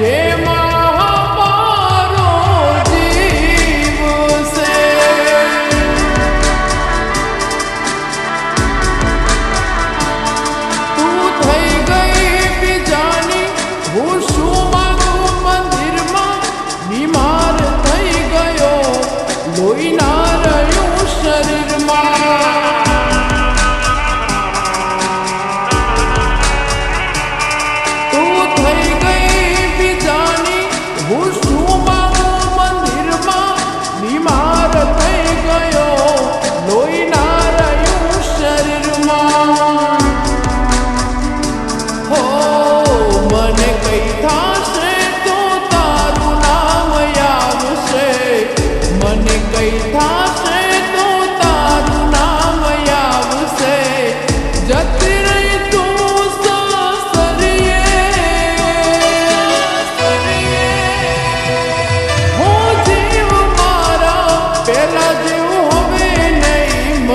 Tema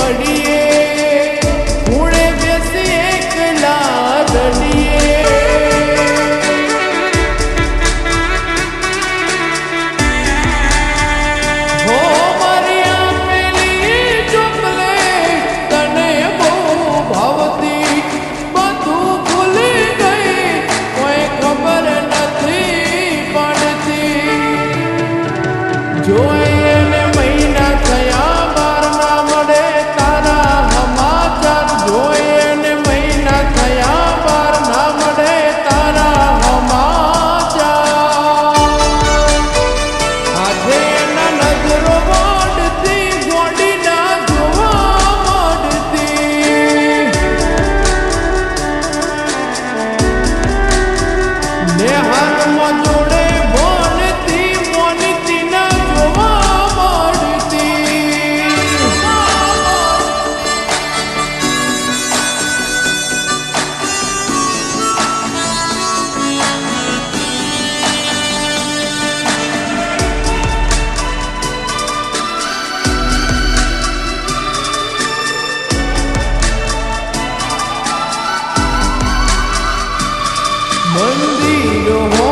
પડીએ ઉણે બેસી એકલા દડીએ હો મારી આપેલી તને બહુ ભાવતી, બધું ભૂલી ગઈ, કોઈ ખબર નથી પડતી. જોઈ your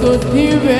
ಸುದ್ದಿವೆ